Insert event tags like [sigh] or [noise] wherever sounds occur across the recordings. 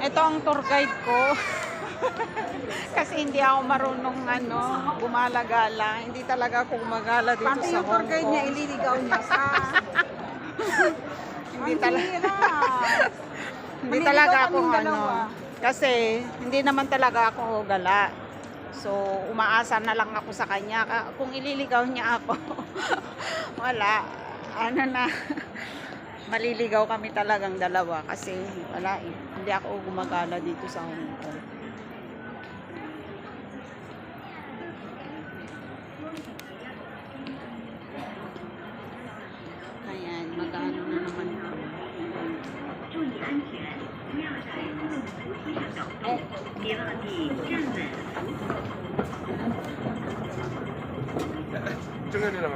Ito ang tour guide ko. [laughs] Kasi hindi ako marunong ano, gumala-gala. Hindi talaga ako gumagala dito Pati sa yung tour Hong guide niya, ililigaw niya sa... [laughs] Hindi [laughs] talaga. Hindi talaga ako ano. Kasi hindi naman talaga ako gala. So, umaasa na lang ako sa kanya. Ka- Kung ililigaw niya ako, wala. Ano na, maliligaw kami talagang dalawa kasi wala eh. Hindi ako gumagala dito sa Hong Kong. Ayan, mag-ano na naman ako.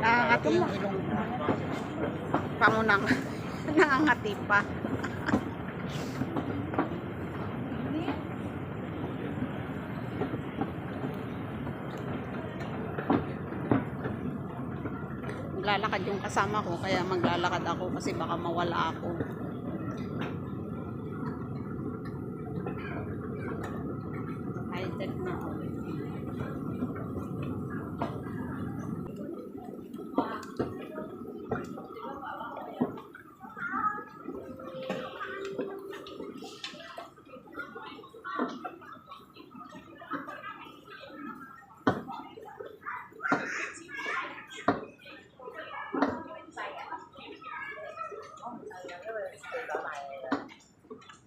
Nakakatulong. Ah, Pangunang. [laughs] Nangangati pa. Lalakad yung kasama ko, kaya maglalakad ako kasi baka mawala ako. High-tech na ako. ฉันไม่ใช่เหรอเพราะฉันไม่รู้เหรอเพราะฉันไม่รู้เหรอเพราะฉันไม่รู้เหรอ